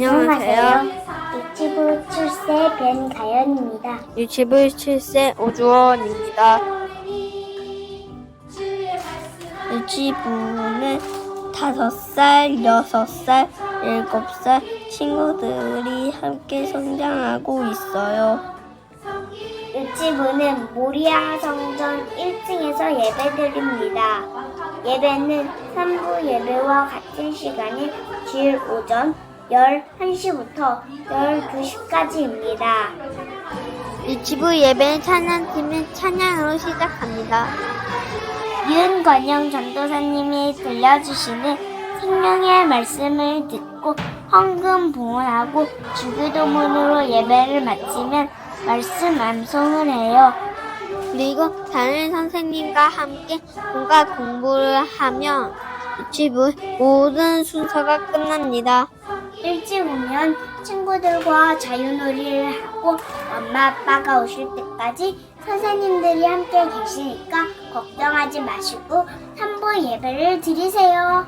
안녕하세요. 유치부 출세 변가연입니다. 유치부 7세 오주원입니다. 유치부는 5살, 6살, 7살 친구들이 함께 성장하고 있어요. 유치부는 모리아 성전 1층에서 예배드립니다. 예배는 3부 예배와 같은 시간인 주일 오전 11시부터 12시까지입니다. 유치부 예배는 찬양팀은 찬양으로 시작합니다. 윤건영 전도사님이 들려주시는 생명의 말씀을 듣고 헌금 봉헌하고 주기도문으로 예배를 마치면 말씀 암송을 해요. 그리고 다른 선생님과 함께 공과 공부를 하며 유치부 모든 순서가 끝납니다. 일찍 오면 친구들과 자유놀이를 하고 엄마 아빠가 오실 때까지 선생님들이 함께 계시니까 걱정하지 마시고 한부 예배를 드리세요.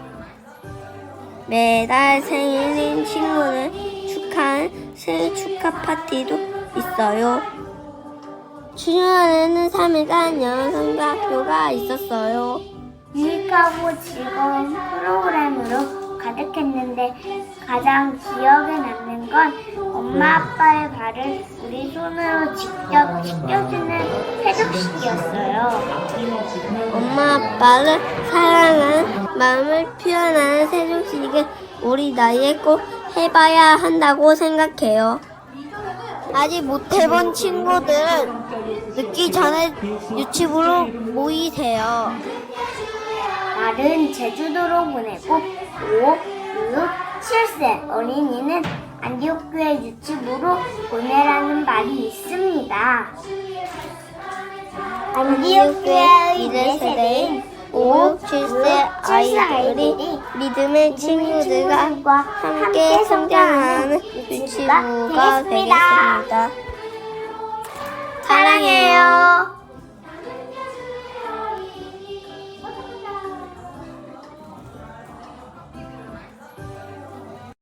매달 생일인 친구를 축하한 생일 축하 파티도 있어요. 주말에는 3일간 영성대학교가 있었어요. 유익하고 즐거운 프로그램으로 가득했는데 가장 기억에 남는 건 엄마 아빠의 발을 우리 손으로 직접 씻겨주는 세족식이었어요. 엄마 아빠를 사랑하는 마음을 표현하는 세족식을 우리 나이에 꼭 해봐야 한다고 생각해요. 아직 못 해본 친구들은 늦기 전에 유치부로 모이세요. 날은 제주도로 보내고 5, 6, 7세 어린이는 안디옥교회 유치부로 보내라는 말이 있습니다. 안디옥교회의 미래 세대인 5, 7세 아이들이 믿음의 친구들과 함께 성장하는 유치부가 되겠습니다. 사랑해요.